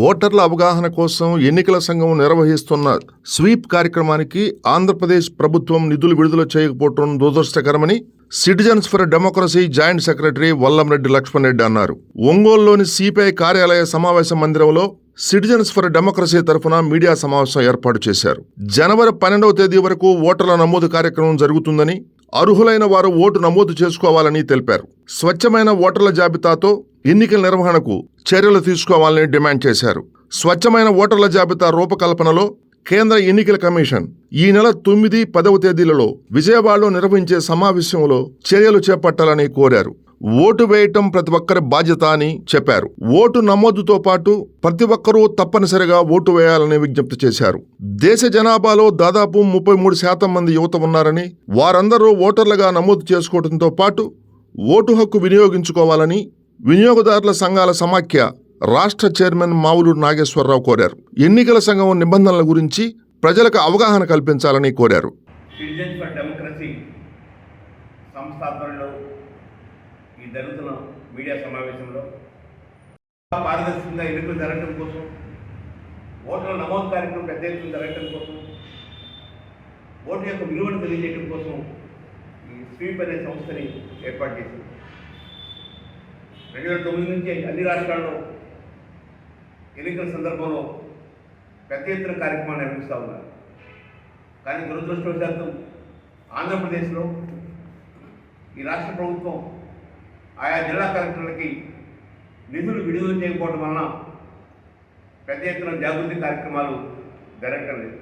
ఓటర్ల అవగాహన కోసం ఎన్నికల సంఘం నిర్వహిస్తున్న స్వీప్ కార్యక్రమానికి ఆంధ్రప్రదేశ్ ప్రభుత్వం నిధులు విడుదల చేయకపోవడం దురదృష్టకరమని citizens for democracy joint secretary Vallamreddy Lakshman Reddy అన్నారు. ఒంగోలులోని సిపిఐ కార్యాలయ సమావేశ మందిరంలో సిటిజన్స్ ఫర్ డెమోక్రసీ తరఫున మీడియా సమావేశం ఏర్పాటు చేశారు. జనవరి పన్నెండవ తేదీ వరకు ఓటర్ల నమోదు కార్యక్రమం జరుగుతుందని అర్హులైన వారు ఓటు నమోదు చేసుకోవాలని తెలిపారు. స్వచ్ఛమైన ఓటర్ల జాబితాతో ఎన్నికల నిర్వహణకు చర్యలు తీసుకోవాలని డిమాండ్ చేశారు. స్వచ్ఛమైన ఓటర్ల జాబితా రూపకల్పనలో కేంద్ర ఎన్నికల కమిషన్ ఈ నెల తొమ్మిది పదవ తేదీలలో విజయవాడలో నిర్వహించే సమావేశంలో చర్యలు చేపట్టాలని కోరారు. ఓటు వేయటం ప్రతి ఒక్కరి బాధ్యత అని చెప్పారు. ఓటు నమోదుతో పాటు ప్రతి ఒక్కరూ తప్పనిసరిగా ఓటు వేయాలని విజ్ఞప్తి చేశారు. దేశ జనాభాలో దాదాపు ముప్పై మూడు శాతం మంది యువత ఉన్నారని వారందరూ ఓటర్లుగా నమోదు చేసుకోవడంతో పాటు ఓటు హక్కు వినియోగించుకోవాలని వినియోగదారుల సంఘాల సమాఖ్య రాష్ట్ర చైర్మన్ మావులూరు నాగేశ్వరరావు కోరారు. ఎన్నికల సంఘం నిబంధనల గురించి ప్రజలకు అవగాహన కల్పించాలని కోరారు. సిటిజన్స్ ఫర్ డెమోక్రసీ సంస్థ ఆధ్వర్యంలో ఈ జరుగుతున్న మీడియా సమావేశంలో పారదర్శకంగా ఎన్నికలు జరగడం కోసం ఓట్ల నమోదు కార్యక్రమం పెద్ద ఎత్తున జరగడం కోసం ఓటు యొక్క విలువను తెలియజేయడం కోసం ఈ స్వీప్ అనే సంస్థని ఏర్పాటు చేసింది. రెండు వేల తొమ్మిది నుంచి అన్ని రాష్ట్రాల్లో ఎన్నికల సందర్భంలో పెద్ద ఎత్తున కార్యక్రమాలు నిర్వహిస్తూ ఉన్నారు. కానీ దురదృష్టవశాత్తు ఆంధ్రప్రదేశ్లో ఈ రాష్ట్ర ప్రభుత్వం ఆయా జిల్లా కలెక్టర్లకి నిధులు విడుదల చేయకపోవడం వలన పెద్ద ఎత్తున జాగృతి కార్యక్రమాలు జరగటం లేదు.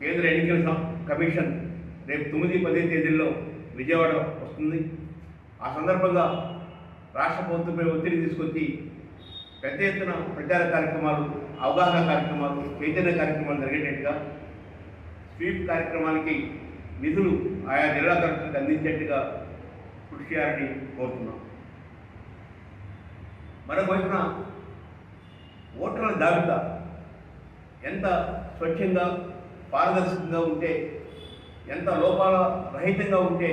కేంద్ర ఎన్నికల కమిషన్ రేపు తొమ్మిది పదే తేదీల్లో విజయవాడ వస్తుంది. ఆ సందర్భంగా రాష్ట్ర ప్రభుత్వంపై ఒత్తిడి తీసుకొచ్చి పెద్ద ఎత్తున ప్రచార కార్యక్రమాలు అవగాహన కార్యక్రమాలు చైతన్య కార్యక్రమాలు జరిగేటట్టుగా స్వీప్ కార్యక్రమానికి నిధులు ఆయా జిల్లా కలెక్టర్కి అందించేట్టుగా కృషి చేయాలని కోరుతున్నాం. మరొక ఓటర్ల జాబితా ఎంత స్వచ్ఛంగా పారదర్శకంగా ఉంటే ఎంత లోపాల రహితంగా ఉంటే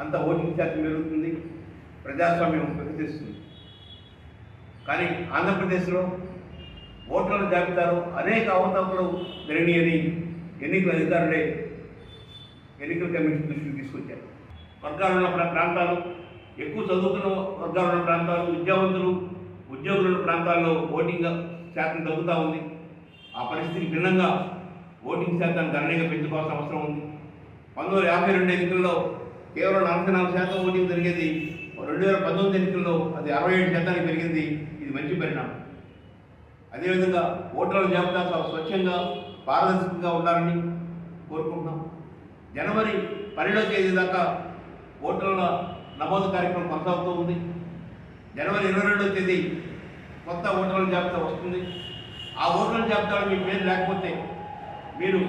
అంత ఓటింగ్ శాతం పెరుగుతుంది. ప్రజాస్వామ్యం ప్రకటిస్తుంది కానీ ఆంధ్రప్రదేశ్లో ఓటర్ల జాబితాలో అనేక అవతవకలు జరిగినాయని ఎన్నికల అధికారులే ఎన్నికల కమిషన్ దృష్టికి తీసుకొచ్చారు. వర్గాలు ఉన్న ప్రాంతాలు ఎక్కువ చదువుతున్న వర్గాలు ఉన్న ప్రాంతాలు విద్యావంతులు ఉద్యోగులు ఉన్న ప్రాంతాల్లో ఓటింగ్ శాతం తగ్గుతూ ఉంది. ఆ పరిస్థితికి భిన్నంగా ఓటింగ్ శాతాన్ని గణనీయంగా పెంచుకోవాల్సిన అవసరం ఉంది. పంతొమ్మిది యాభై రెండు ఎన్నికల్లో కేవలం నలభై నాలుగు శాతం ఓటింగ్ జరిగేది రెండు వేల పంతొమ్మిది ఎన్నికల్లో అది అరవై ఏడు శాతానికి పెరిగింది. ఇది మంచి పరిణామం. అదేవిధంగా ఓటర్ల జాబితా చాలా స్వచ్ఛంగా పారదర్శకంగా ఉండాలని కోరుకుంటున్నాం. జనవరి పన్నెండవ తేదీ దాకా ఓటర్ల నమోదు కార్యక్రమం కొనసాగుతూ ఉంది. జనవరి ఇరవై రెండవ తేదీ కొత్త ఓటర్ల జాబితా వస్తుంది. ఆ ఓటర్ల జాబితాలో మీ పేరు లేకపోతే మీరు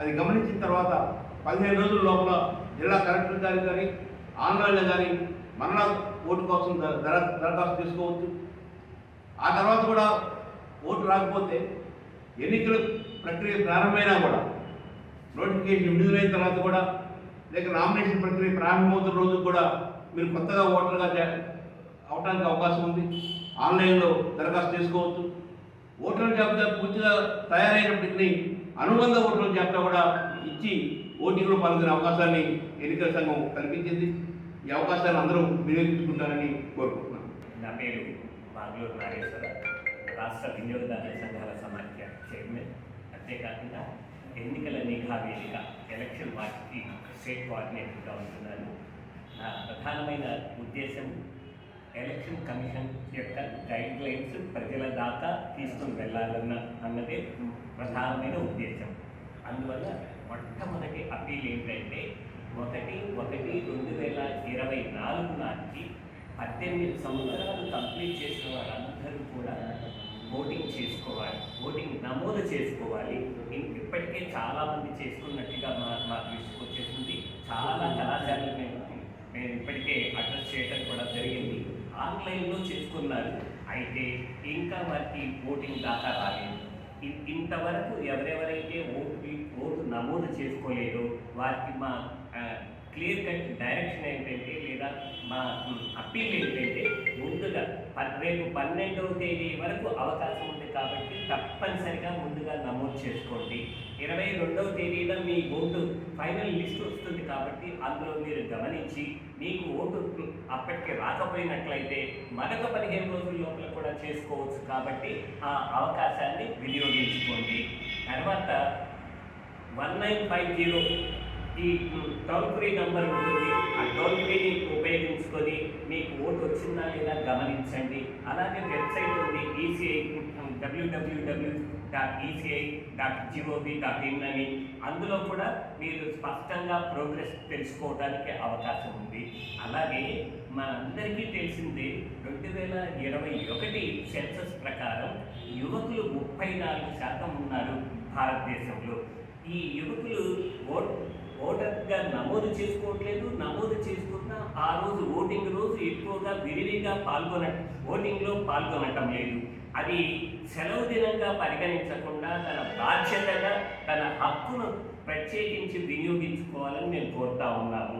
అది గమనించిన తర్వాత పదిహేను రోజుల లోపల జిల్లా కలెక్టర్ గారి కానీ ఆన్లైన్లో కానీ మరణ ఓటు కోసం దర దరఖాస్తు చేసుకోవచ్చు ఆ తర్వాత కూడా ఓటు రాకపోతే ఎన్నికల ప్రక్రియ ప్రారంభమైనా కూడా నోటిఫికేషన్ విడుదలైన తర్వాత కూడా లేక నామినేషన్ ప్రక్రియ ప్రారంభమవుతున్న రోజు కూడా మీరు కొత్తగా ఓటర్గా అవడానికి అవకాశం ఉంది. ఆన్లైన్లో దరఖాస్తు చేసుకోవచ్చు ఓటర్ల జాబితా పూర్తిగా తయారైనప్పటికీ అనుబంధ ఓటర్ల జాబితా కూడా ఇచ్చి ఓటింగ్లో పాల్గొనే అవకాశాన్ని ఎన్నికల సంఘం కల్పించింది. ఈ అవకాశాన్ని అందరూ వినియోగించుకుంటారని కోరుకుంటున్నాను. నా పేరు బాగ్లూరు నాగేశ్వర రాష్ట్ర వినియోగదారుల సంఘాల సమాఖ్య చైర్మన్. అంతేకాకుండా ఎన్నికల నిఘా వేదిక ఎలక్షన్ వాటికి స్టేట్ కోఆర్డినేటర్గా ఉంటున్నాను. నా ప్రధానమైన ఉద్దేశం ఎలక్షన్ కమిషన్ యొక్క గైడ్ లైన్స్ ప్రజల దాకా తీసుకుని వెళ్ళాలన్న అన్నదే ప్రధానమైన ఉద్దేశం. అందువల్ల మొట్టమొదటి అప్పీల్ ఏంటంటే ఒకటి ఒకటి రెండు వేల ఇరవై నాలుగు నాటికి పద్దెనిమిది సంవత్సరాలు కంప్లీట్ చేసిన వారందరూ కూడా ఓటింగ్ చేసుకోవాలి ఓటింగ్ నమోదు చేసుకోవాలి. ఇప్పటికే చాలామంది చేసుకున్నట్టుగా మా మా దృష్టికి వచ్చేసింది. చాలా కళాశాలలు మేము మేము ఇప్పటికే అడ్రస్ చేయడం కూడా జరిగింది. ఆన్లైన్లో చేసుకున్నారు. అయితే ఇంకా వారికి ఓటింగ్ దాకా రాలేదు. ఇంతవరకు ఎవరెవరైతే ఓటు ఓటు నమోదు చేసుకోలేదో వారికి మా క్లియర్ కట్ డైరెక్షన్ ఏంటంటే లేదా మా అప్పీల్ ఏంటంటే ముందుగా రేపు పన్నెండవ తేదీ వరకు అవకాశం ఉంది కాబట్టి తప్పనిసరిగా ముందుగా నమోదు చేసుకోండి. ఇరవై రెండవ తేదీన మీ ఓటు ఫైనల్ లిస్ట్ వస్తుంది కాబట్టి అందులో మీరు గమనించి మీకు ఓటు అప్పటికి రాకపోయినట్లయితే మరొక పదిహేను రోజుల లోపల కూడా చేసుకోవచ్చు కాబట్టి ఆ అవకాశాన్ని వినియోగించుకోండి. తర్వాత వన్ నైన్ ఫైవ్ జీరో ఈ టోల్ ఫ్రీ నంబర్ ఉంటుంది. ఆ టోల్ ఫ్రీని ఉపయోగించుకొని మీకు ఓటు వచ్చిందా లేదా గమనించండి. అలాగే వెబ్సైట్ ఉంది ECI WWW dot ECI dot gov dot in అని అందులో కూడా మీరు స్పష్టంగా ప్రోగ్రెస్ తెలుసుకోవడానికి అవకాశం ఉంది. అలాగే మనందరికీ తెలిసిందే రెండు వేల ఇరవై ఒకటి సెన్సస్ ప్రకారం యువకులు ముప్పై నాలుగు శాతం ఉన్నారు భారతదేశంలో. ఈ యువకులు ఓట్ ఓటర్గా నమోదు చేసుకోవట్లేదు నమోదు చేసుకున్న ఆ రోజు ఓటింగ్ రోజు ఎక్కువగా విరివిగా పాల్గొన ఓటింగ్లో పాల్గొనటం లేదు. అది సెలవు దినంగా పరిగణించకుండా తన బాధ్యతగా తన హక్కును ప్రత్యేకించి వినియోగించుకోవాలని నేను కోరుతా ఉన్నాను.